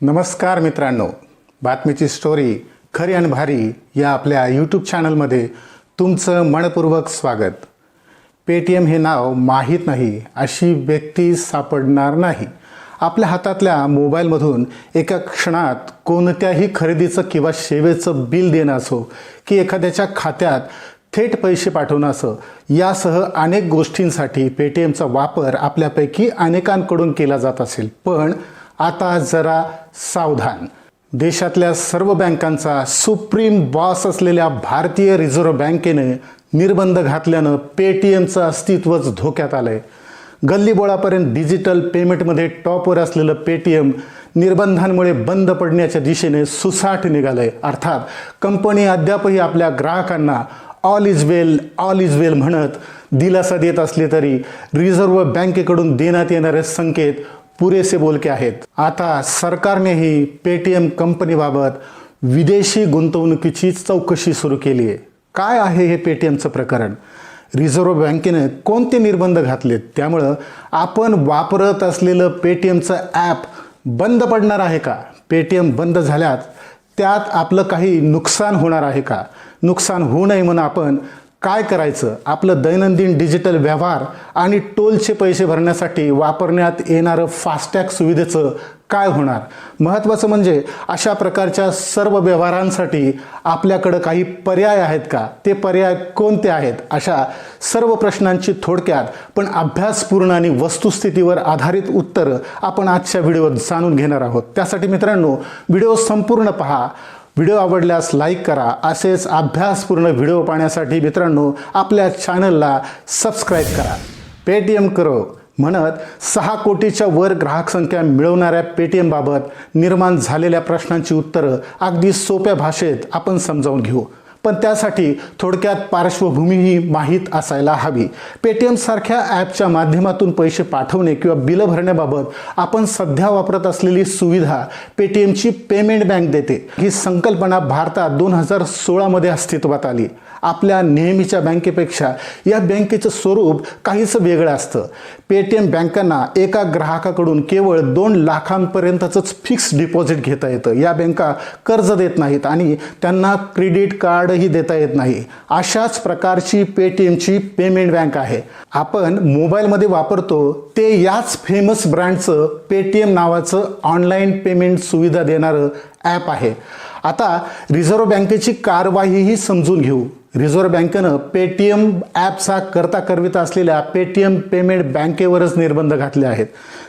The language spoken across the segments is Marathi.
नमस्कार मित्रांनो. बातमीची स्टोरी खरी आणि भारी या आपल्या यूट्यूब चॅनलमध्ये तुमचं मनपूर्वक स्वागत. पेटीएम हे नाव माहीत नाही अशी व्यक्ती सापडणार नाही. आपल्या हातातल्या मोबाईलमधून एका क्षणात कोणत्याही खरेदीचं किंवा सेवेचं बिल देणं असो की एखाद्याच्या खात्यात थेट पैसे पाठवणं असं यासह अनेक गोष्टींसाठी पेटीएमचा वापर आपल्यापैकी अनेकांकडून केला जात असेल. पण आता जरा सावधान. देशातल्या सर्व बँकांचा सुप्रीम बॉस असलेल्या भारतीय रिझर्व्ह बँकेने निर्बंध घातल्यानं पेटीएमचं अस्तित्वच धोक्यात आलं आहे गल्लीबोळापर्यंत डिजिटल पेमेंटमध्ये टॉपवर असलेलं पेटीएम निर्बंधांमुळे बंद पडण्याच्या दिशेने सुसाट आहे अर्थात कंपनी अद्यापही आपल्या ग्राहकांना all is well all is well म्हणत दिलासा देत असली तरी रिझर्व्ह बँकेकडून देण्यात येणारे संकेत पुरेसे बोलके आहेत. आता सरकारनेही पेटीएम कंपनीबाबत विदेशी गुंतवणुकीची चौकशी सुरू केली आहे. काय आहे हे पेटीएमचं प्रकरण? रिझर्व्ह बँकेनं कोणते निर्बंध घातलेत? त्यामुळं आपण वापरत असलेलं पेटीएमचं ॲप बंद पडणार आहे का? पेटीएम बंद झाल्यात त्यात आपलं काही नुकसान होणार आहे का? नुकसान होऊ नये म्हणून आपण काय करायचं? आपलं दैनंदिन डिजिटल व्यवहार आणि टोलचे पैसे भरण्यासाठी वापरण्यात येणारं फास्टॅग सुविधेचं काय होणार? महत्त्वाचं म्हणजे अशा प्रकारच्या सर्व व्यवहारांसाठी आपल्याकडं काही पर्याय आहेत का? ते पर्याय कोणते आहेत? अशा सर्व प्रश्नांची थोडक्यात पण अभ्यासपूर्ण आणि वस्तुस्थितीवर आधारित उत्तरं आपण आजच्या व्हिडिओत जाणून घेणार आहोत. त्यासाठी मित्रांनो व्हिडिओ संपूर्ण पहा. व्हिडिओ आवडल्यास लाईक करा. असेच अभ्यासपूर्ण व्हिडिओ पाहण्यासाठी मित्रांनो आपल्या चॅनलला सबस्क्राईब करा. पेटीएम करो म्हणत सहा कोटीच्या वर ग्राहक संख्या मिळवणाऱ्या पेटीएमबाबत निर्माण झालेल्या प्रश्नांची उत्तरं अगदी सोप्या भाषेत आपण समजावून घेऊ. पण त्यासाठी थोडक्यात पार्श्वभूमीही माहीत असायला हवी. पेटीएम सारख्या ॲपच्या माध्यमातून पैसे पाठवणे किंवा बिलं भरण्याबाबत आपण सध्या वापरत असलेली सुविधा पेटीएमची पेमेंट बँक देते. ही संकल्पना भारतात दोन हजार सोळामध्ये अस्तित्वात आली. आपल्या नेहमीच्या बँकेपेक्षा या बँकेचं स्वरूप काहीच वेगळं असतं. पेटीएम बँकांना एका ग्राहकाकडून केवळ दोन लाखांपर्यंतच फिक्स डिपॉझिट घेता येतं. या बँका कर्ज देत नाहीत आणि त्यांना क्रेडिट कार्ड कार्डही देता येत नाही. अशाच प्रकारची पेटीएमची पेमेंट बँक आहे. आपण मोबाईलमध्ये वापरतो ते याच फेमस ब्रँडचं पेटीएम नावाचं ऑनलाईन पेमेंट सुविधा देणारं ॲप आहे. आता रिझर्व्ह बँकेची कारवाईही समजून घेऊ. रिझर्व्ह बँकेनं पेटीएम ॲपचा करता करविता असलेल्या पेटीएम पेमेंट बँकेवरच निर्बंध घातले आहेत.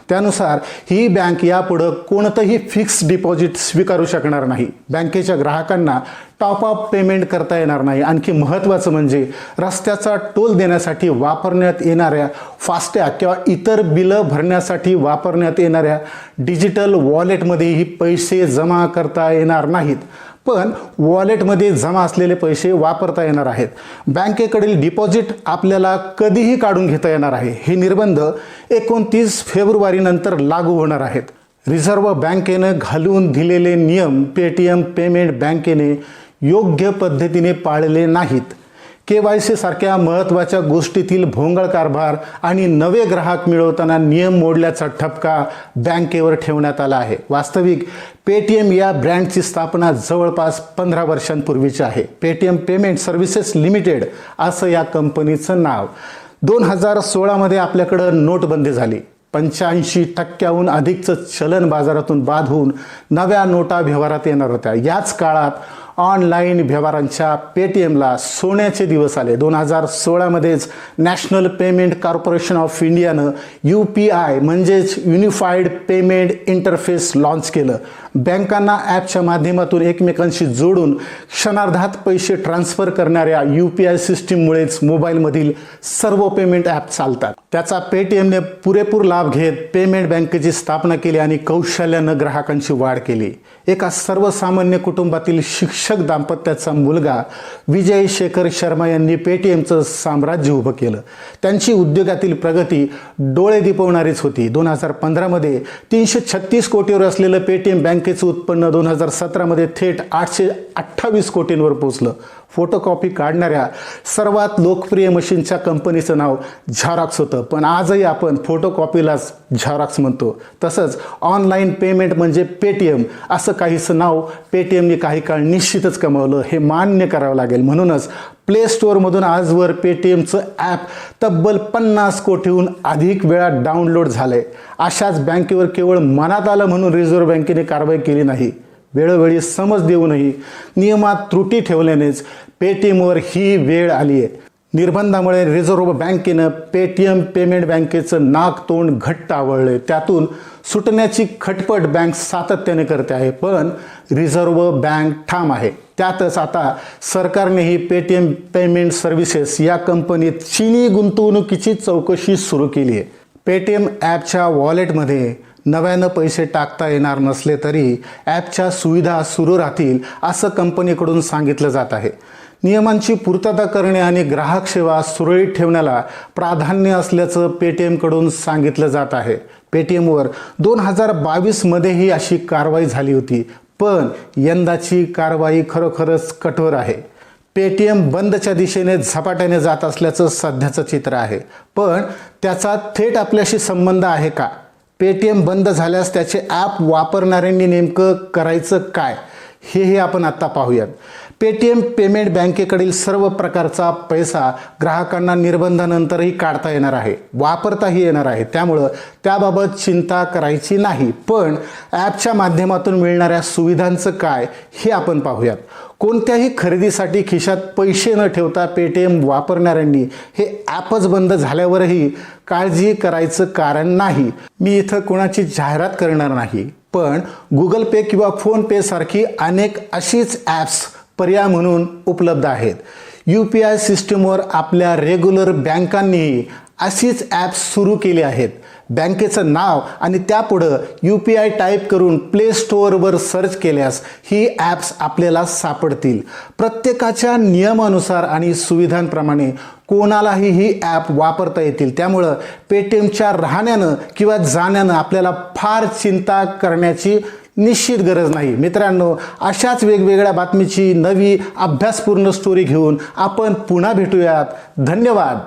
त्यानुसार ही बँक यापुढं कोणतंही फिक्स डिपॉझिट स्वीकारू शकणार नाही. बँकेच्या ग्राहकांना टॉप अप पेमेंट करता येणार नाही. आणखी महत्त्वाचं म्हणजे रस्त्याचा टोल देण्यासाठी वापरण्यात येणाऱ्या फास्टॅग किंवा इतर बिलं भरण्यासाठी वापरण्यात येणाऱ्या डिजिटल वॉलेटमध्येही पैसे जमा करता येणार नाहीत. पण वॉलेटमध्ये जमा असलेले पैसे वापरता येणार आहेत. बँकेकडील डिपॉझिट आपल्याला कधीही काढून घेता येणार आहे. हे निर्बंध एकोणतीस फेब्रुवारीनंतर लागू होणार आहेत. रिझर्व्ह बँकेनं घालून दिलेले नियम पेटीएम पेमेंट बँकेने योग्य पद्धतीने पाळले नाहीत. के वाय सी सारख्या महत्त्वाच्या गोष्टीतील भोंगळ कारभार आणि नवे ग्राहक मिळवताना नियम मोडल्याचा ठपका बँकेवर ठेवण्यात आला आहे. वास्तविक पेटीएम या ब्रँडची स्थापना जवळपास पंधरा वर्षांपूर्वीची आहे. पेटीएम पेमेंट सर्व्हिसेस लिमिटेड असं या कंपनीचं नाव. दोन हजार सोळामध्ये आपल्याकडं नोटबंदी झाली. पंच्याऐंशी टक्क्याहून अधिकचं चलन बाजारातून बाद होऊन नव्या नोटा व्यवहारात येणार होत्या. याच काळात ऑनलाईन व्यवहारांच्या पेटीएमला सोन्याचे दिवस आले. दोन हजार सोळामध्येच नॅशनल पेमेंट कॉर्पोरेशन ऑफ इंडियानं यू पी आय म्हणजेच युनिफाईड पेमेंट इंटरफेस लॉन्च केलं. बँकांना ॲपच्या माध्यमातून एकमेकांशी जोडून क्षणार्धात पैसे ट्रान्स्फर करणाऱ्या यू पी आय सिस्टीममुळेच मोबाईलमधील सर्व पेमेंट ॲप चालतात. त्याचा पेटीएमने पुरेपूर लाभ घेत पेमेंट बँकेची स्थापना केली आणि कौशल्यानं ग्राहकांची वाढ केली. एका सर्वसामान्य कुटुंबातील शिक्षक शिक्षक दाम्पत्याचा मुलगा विजय शेखर शर्मा यांनी पेटीएमचं साम्राज्य उभं केलं. त्यांची उद्योगातील प्रगती डोळे दिपवणारीच होती. दोन हजार पंधरामध्ये तीनशे छत्तीस कोटीवर असलेलं पेटीएम बँकेचं उत्पन्न दोन हजार सतरामध्ये थेट आठशे अठ्ठावीस कोटींवर पोचलं फोटोकॉपी काढणाऱ्या सर्वात लोकप्रिय मशीनच्या कंपनीचं नाव झॉरॉक्स होतं. पण आजही आपण फोटोकॉपीलाच झॉरॉक्स म्हणतो. तसंच ऑनलाईन पेमेंट म्हणजे पेटीएम असं काहीसं नाव पेटीएमने काही काळ निश्चितच कमावलं. हे मान्य करावं लागेल. म्हणूनच प्ले स्टोअरमधून आजवर पेटीएमचं ॲप तब्बल पन्नास कोटीहून अधिक वेळा डाउनलोड झालंय. अशाच बँकेवर केवळ मनात आलं म्हणून रिझर्व्ह बँकेने कारवाई केली नाही. वेळोवेळी समज देऊनही नियमात त्रुटी ठेवल्यानेच पेटीएमवर ही वेळ आली आहे. निर्बंधामुळे रिझर्व्ह बँकेनं पेटीएम पेमेंट बँकेचं नाक तोंड घट्ट आवळले त्यातून सुटण्याची खटपट बँक सातत्याने करते आहे पण रिझर्व्ह बँक ठाम आहे. त्यातच आता सरकारनेही पेटीएम पेमेंट सर्व्हिसेस या कंपनीत चिनी गुंतवणुकीची चौकशी सुरू केली आहे. पेटीएम ॲपच्या वॉलेटमध्ये नव्यानं पैसे टाकता येणार नसले तरी ॲपच्या सुविधा सुरू राहतील असं कंपनीकडून सांगितलं जात आहे. नियमांची पूर्तता करणे आणि ग्राहक सेवा सुरळीत ठेवण्याला प्राधान्य असल्याचं पेटीएमकडून सांगितलं जात आहे. पेटीएमवर दोन हजार बावीसमध्येही अशी कारवाई झाली होती पण यंदाची कारवाई खरोखरच कठोर आहे. पेटीएम बंदच्या दिशेने झपाट्याने जात असल्याचं सध्याचं चित्र आहे. पण त्याचा थेट आपल्याशी संबंध आहे का? पेटीएम बंद झाल्यास त्याचे ॲप वापरणाऱ्यांनी नेमकं करायचं काय? हेही आपण आत्ता पाहूयात. पेटीएम पेमेंट बँकेकडील सर्व प्रकारचा पैसा ग्राहकांना निर्बंधानंतरही काढता येणार आहे वापरताही येणार आहे. त्यामुळं त्याबाबत चिंता करायची नाही. पण ॲपच्या माध्यमातून मिळणाऱ्या सुविधांचं काय हे आपण पाहूयात. कोणत्याही खरेदीसाठी खिशात पैसे न ठेवता पेटीएम वापरणाऱ्यांनी हे ॲपच बंद झाल्यावरही काळजी करायचं कारण नाही. मी इथं कोणाची जाहिरात करणार नाही. पण गुगल पे किंवा फोनपे सारखी अनेक अशीच ॲप्स पर्याय म्हणून उपलब्ध आहेत. यू पी आय सिस्टमवर आपल्या रेग्युलर बँकांनीही अशीच ॲप्स सुरू केली आहेत. बँकेचं नाव आणि त्यापुढं यू पी आय टाईप करून प्ले स्टोअरवर सर्च केल्यास ही ॲप्स आपल्याला सापडतील. प्रत्येकाच्या नियमानुसार आणि सुविधांप्रमाणे कोणालाही ही ॲप वापरता येतील. त्यामुळं पेटीएमच्या राहण्यानं किंवा जाण्यानं आपल्याला फार चिंता करण्याची निश्चित गरज नाही. मित्रांनो अशाच वेगवेगळ्या बातमीची नवी अभ्यासपूर्ण स्टोरी घेऊन आपण पुन्हा भेटूयात. धन्यवाद.